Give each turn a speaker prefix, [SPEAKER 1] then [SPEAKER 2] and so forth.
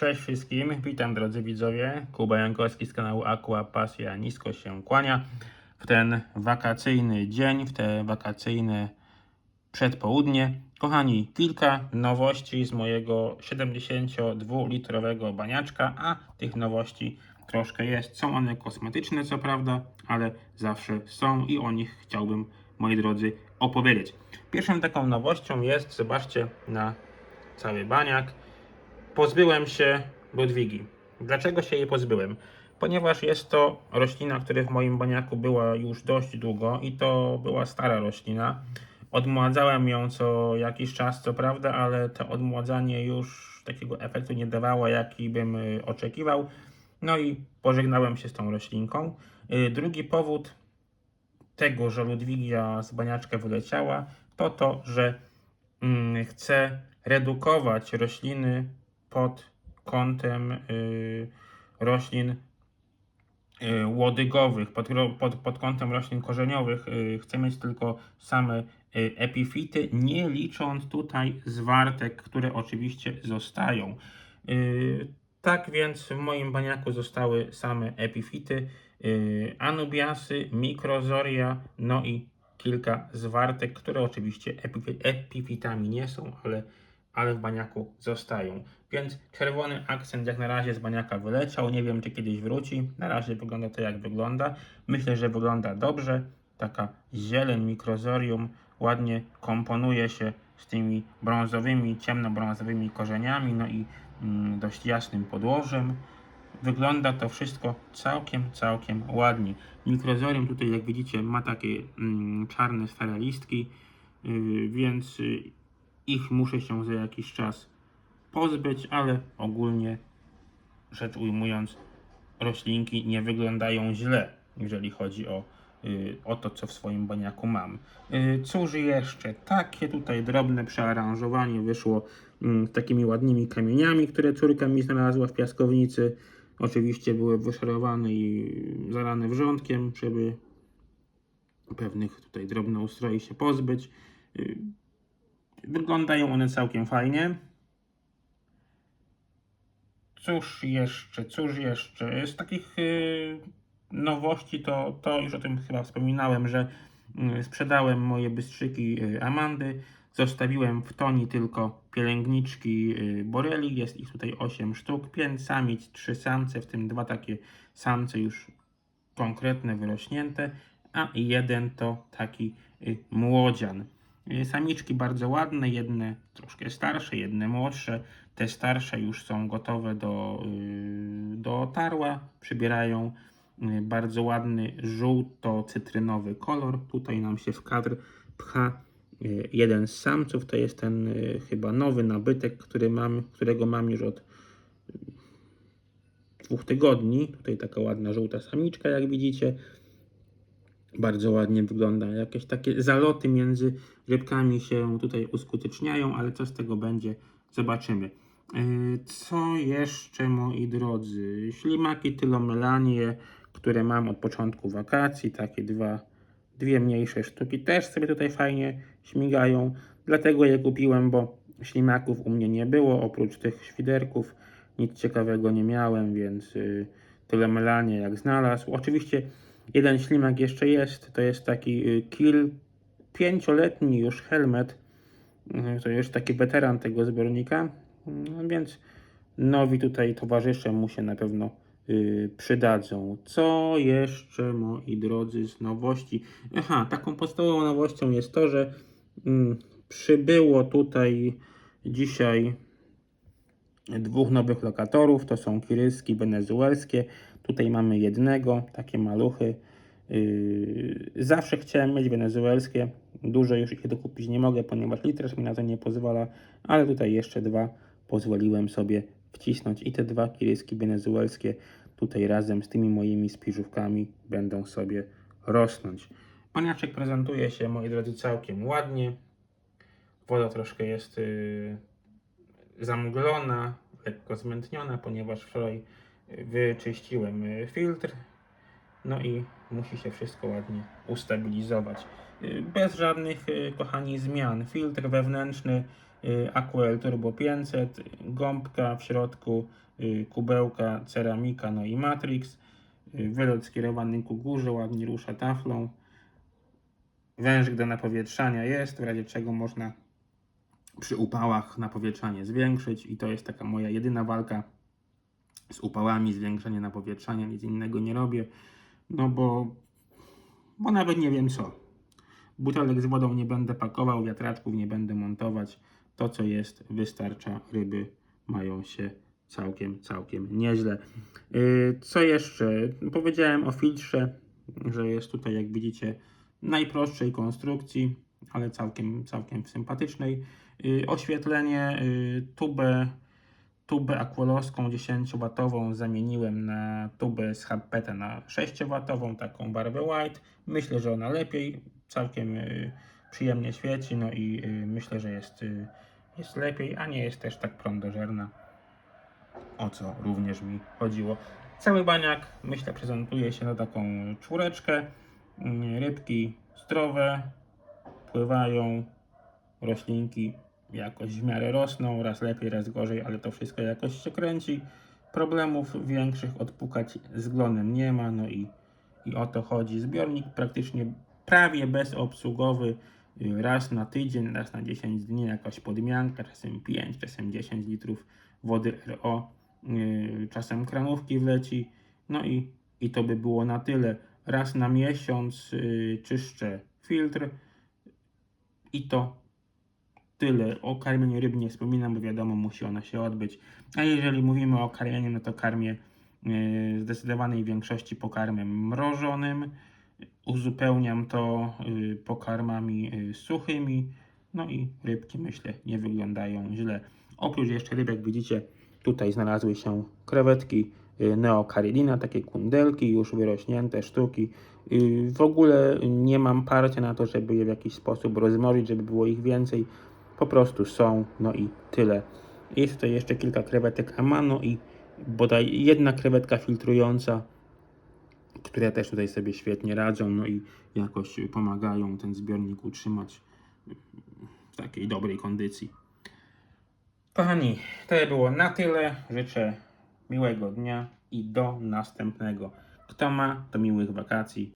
[SPEAKER 1] Cześć wszystkim, witam drodzy widzowie. Kuba Jankowski z kanału Aqua Pasja nisko się kłania. W ten wakacyjny dzień, w te wakacyjne przedpołudnie. Kochani, kilka nowości z mojego 72-litrowego baniaczka, a tych nowości troszkę jest. Są one kosmetyczne, co prawda, ale zawsze są i o nich chciałbym, moi drodzy, opowiedzieć. Pierwszą taką nowością jest, zobaczcie na cały baniak, pozbyłem się Ludwigi. Dlaczego się jej pozbyłem? Ponieważ jest to roślina, która w moim baniaku była już dość długo i to była stara roślina. Odmładzałem ją co jakiś czas, co prawda, ale to odmładzanie już takiego efektu nie dawało, jaki bym y, oczekiwał. No i pożegnałem się z tą roślinką. Y, Drugi powód tego, że Ludwigia z baniaczka wyleciała, to to, że mm, chcę redukować rośliny pod kątem y, roślin y, łodygowych, pod, pod, pod kątem roślin korzeniowych. Y, chcę mieć tylko same epifity, nie licząc tutaj zwartek, które oczywiście zostają. Tak więc w moim baniaku zostały same epifity, anubiasy, mikrozoria, no i kilka zwartek, które oczywiście epifi- epifitami nie są, ale, ale w baniaku zostają. Więc czerwony akcent jak na razie z baniaka wyleciał. Nie wiem, czy kiedyś wróci. Na razie wygląda to jak wygląda. Myślę, że wygląda dobrze. Taka zieleń mikrozorium ładnie komponuje się z tymi brązowymi, ciemnobrązowymi korzeniami, no i mm, dość jasnym podłożem. Wygląda to wszystko całkiem, całkiem ładnie. Mikrozorium tutaj, jak widzicie, ma takie mm, czarne sferalistki, yy, więc y, ich muszę się za jakiś czas pozbyć, ale ogólnie rzecz ujmując, roślinki nie wyglądają źle, jeżeli chodzi o, y, o to, co w swoim baniaku mam. Y, cóż jeszcze? Takie tutaj drobne przearanżowanie wyszło z takimi ładnymi kamieniami, które córka mi znalazła w piaskownicy. Oczywiście były wyszorowane i zalane wrzątkiem, żeby pewnych tutaj drobnoustroi się pozbyć. Y, Wyglądają one całkiem fajnie. Cóż jeszcze, cóż jeszcze? Z takich y, nowości to, to już o tym chyba wspominałem, że y, sprzedałem moje bystrzyki y, Amandy. Zostawiłem w toni tylko pielęgniczki Boreli. Jest ich tutaj 8 sztuk. 5 samic, 3 samce, w tym dwa takie samce już konkretne, wyrośnięte, a jeden to taki młodzian. Y, Samiczki bardzo ładne, jedne troszkę starsze, jedne młodsze. Te starsze już są gotowe do, y, do tarła, przybierają y, bardzo ładny żółto-cytrynowy kolor. Tutaj nam się w kadr pcha jeden z samców, to jest ten chyba nowy nabytek, który mam, którego mam już od dwóch tygodni. Tutaj taka ładna żółta samiczka, jak widzicie. Bardzo ładnie wygląda. Jakieś takie zaloty między rybkami się tutaj uskuteczniają, ale co z tego będzie, zobaczymy. Yy, Co jeszcze, moi drodzy? Ślimaki tylomelanie, które mam od początku wakacji, takie dwa, dwie mniejsze sztuki, też sobie tutaj fajnie śmigają. Dlatego je kupiłem, bo ślimaków u mnie nie było, oprócz tych świderków. Nic ciekawego nie miałem, więc yy, tylomelanie jak znalazł. Oczywiście jeden ślimak jeszcze jest, to jest taki y, kill pięcioletni już helmet, Y, to już taki weteran tego zbiornika, no więc nowi tutaj towarzysze mu się na pewno y, przydadzą. Co jeszcze, moi drodzy, z nowości? Aha, taką podstawową nowością jest to, że mm, przybyło tutaj dzisiaj dwóch nowych lokatorów. To są kiryski wenezuelskie. Tutaj mamy jednego, takie maluchy. Yy, Zawsze chciałem mieć wenezuelskie. Dużo już ich dokupić nie mogę, ponieważ litraż mi na to nie pozwala, ale tutaj jeszcze dwa pozwoliłem sobie wcisnąć i te dwa kiryski wenezuelskie tutaj razem z tymi moimi spiżówkami będą sobie rosnąć. Paniaczek prezentuje się, moi drodzy, całkiem ładnie. Woda troszkę jest yy, zamglona, lekko zmętniona, ponieważ wczoraj wyczyściłem y, filtr. No i musi się wszystko ładnie ustabilizować. Y, Bez żadnych, y, kochani, zmian. Filtr wewnętrzny y, Aquel Turbo 500, gąbka w środku, y, kubełka, ceramika, no i Matrix. Y, Wylot skierowany ku górze, ładnie rusza taflą. Wężyk do napowietrzania jest, w razie czego można przy upałach napowietrzanie zwiększyć i to jest taka moja jedyna walka z upałami, zwiększenie napowietrzania, nic innego nie robię, no bo, bo nawet nie wiem co. Butelek z wodą nie będę pakował, wiatraczków nie będę montować. To co jest wystarcza, ryby mają się całkiem, całkiem nieźle. Yy, Co jeszcze? Powiedziałem o filtrze, że jest tutaj jak widzicie najprostszej konstrukcji, ale całkiem, całkiem sympatycznej. Oświetlenie, yy, tubę tubę aquoloską 10W zamieniłem na tubę z Happeta na 6W, taką barwę white. Myślę, że ona lepiej, całkiem y, przyjemnie świeci, no i y, myślę, że jest, y, jest lepiej, a nie jest też tak prądożerna, o co również mi chodziło. Cały baniak, myślę, prezentuje się na taką czwóreczkę. Y, Rybki zdrowe, pływają, roślinki jakoś w miarę rosną, raz lepiej, raz gorzej, ale to wszystko jakoś się kręci. Problemów większych odpukać z glonem nie ma, no i, i o to chodzi. Zbiornik praktycznie prawie bezobsługowy, raz na tydzień, raz na 10 dni jakaś podmianka, czasem 5, czasem 10 litrów wody RO, y, czasem kranówki wleci, no i, i to by było na tyle. Raz na miesiąc y, czyszczę filtr i to tyle. O karmieniu ryb nie wspominam, bo wiadomo, musi ono się odbyć. A jeżeli mówimy o karmieniu, no to karmię yy, w zdecydowanej większości pokarmem mrożonym. Uzupełniam to yy, pokarmami yy, suchymi. No i rybki, myślę, nie wyglądają źle. Oprócz jeszcze rybek, widzicie, tutaj znalazły się krewetki neokaridina, takie kundelki, już wyrośnięte sztuki. W ogóle nie mam parcia na to, żeby je w jakiś sposób rozmnożyć, żeby było ich więcej po prostu są, no i tyle. Jest tutaj jeszcze kilka krewetek Amano i bodaj jedna krewetka filtrująca, które też tutaj sobie świetnie radzą, no i jakoś pomagają ten zbiornik utrzymać w takiej dobrej kondycji. Kochani, to było na tyle. Życzę miłego dnia i do następnego. Kto ma, to miłych wakacji.